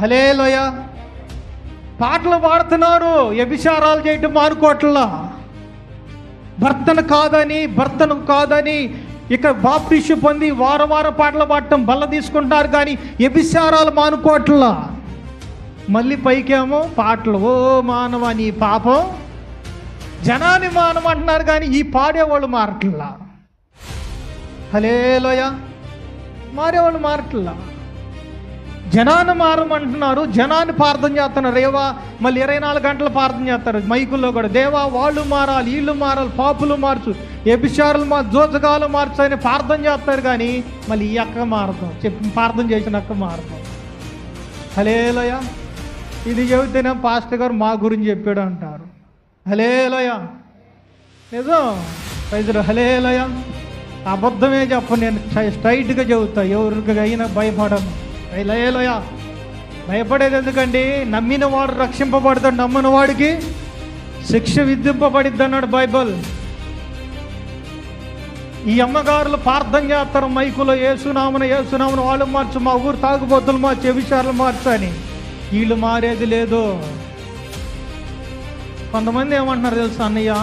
Hallelujah. పాటలు పాడుతున్నారు వ్యభిచారాలు చేయటం మానుకోవట్లా. భర్తను కాదని భర్తను కాదని ఇక బాప్టిషు పొంది వారం వారం పాటలు పాడటం బల్ల తీసుకుంటారు కానీ వ్యభిచారాలు మానుకోవట్లా. మళ్ళీ పైకేమో పాటలు ఓ మానవ నీ పాపం. జనాన్ని మానమంటున్నారు కానీ ఈ పాడేవాళ్ళు మారట్లా. హలేలోయ. మారేవాళ్ళు మారట్లా. జనాన్ని మారమంటున్నారు జనాన్ని ప్రార్థన చేస్తున్నారు. రేవా మళ్ళీ ఇరవై నాలుగు గంటలు ప్రార్థన చేస్తారు. మైకుల్లో కూడా దేవా వాళ్ళు మారాలి వీళ్ళు మారాలి పాపులు మార్చు ఎబిషారులు మార్ జోజగాలు మార్చు అని ప్రార్థన చేస్తారు కానీ మళ్ళీ ఈ అక్క మారదాం. చెప్పి ప్రార్థన చేసిన అక్క మారదాం. హలేలోయ. ఇది చెబితేనే పాస్టర్ గారు మా గురించి చెప్పాడు అంటారు. హలేలోయ. నిజం? ప్రజలు హలేలోయ. అబద్ధమే చెప్పను నేను స్ట్రైట్గా చెబుతా. ఎవరికి అయినా భయపడను. లయలోయ భయపడేది ఎందుకండి? నమ్మిన వాడు రక్షింపబడతాడు నమ్మని వాడికి శిక్ష విధింపబడిద్ది అన్నాడు బైబల్. ఈ అమ్మగారులు ప్రార్థన చేస్తారు మైకులో ఏసునామన ఏసునామన వాళ్ళు మార్చు మా ఊరు తాగుబోతులు మా చెవిచారులు మార్చు అని. వీళ్ళు మారేది లేదు. కొంతమంది ఏమంటున్నారు తెలుసా అన్నయ్య?